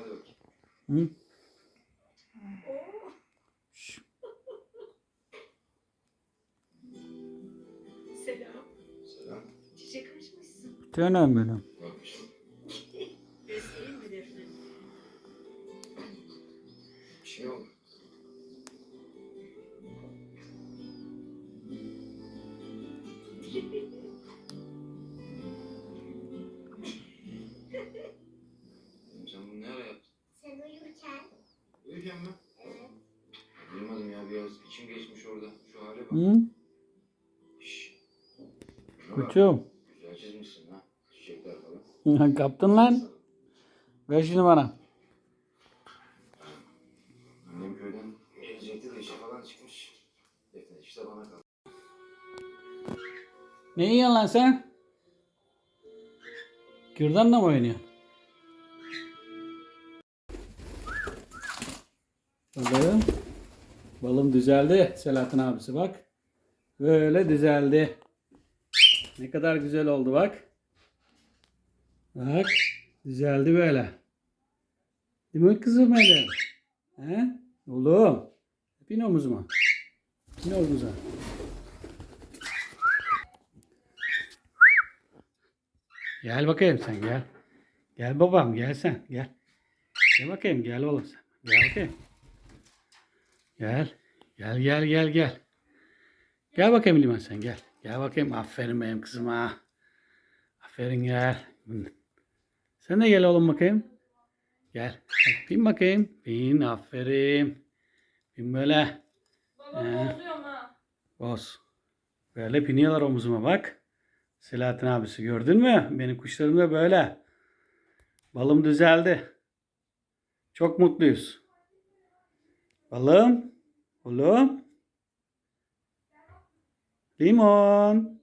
Hadi bakayım. Hı? Selam. Selam. Çiçek açmışsın. Bir tanem benim. Bakmışım. Göstereyim mi Defne? Bir şey oldu. Uyurken mi? evet. Duymadım ya biraz içim geçmiş orada. Şu hale bak. Hı? Şşş. Kuçum. Güzel çizmişsin ha. Çiçekler falan. Kaptın lan. Ver şunu bana. Annem köyden gelecekti de işe falan çıkmış. Defne işte bana kaldı. Ne yiyorsun lan sen? Kürdanla mı oynuyorsun? Balım. Balım düzeldi. Selahattin abisi bak. Böyle düzeldi. Ne kadar güzel oldu bak. Bak. Düzeldi böyle. Değil mi kızım benim? He? Oğlum. Bin omuzuma. Bin omuzuma. Gel bakayım sen gel. Gel babam gel sen gel. Gel bakayım gel oğlum sen. Gel bakayım. Gel. Gel gel gel gel. Gel bakayım Liman sen gel. Gel bakayım aferin benim kızıma. Aferin gel. Sen de gel oğlum bakayım. Gel. Bin bakayım. Bin aferin. Bin böyle. Baba Ee? Boz. Böyle biniyorlar omuzuma bak. Selahattin abisi gördün mü? Benim kuşlarım da böyle. Balım düzeldi. Çok mutluyuz. Balım. Oğlum. Limon.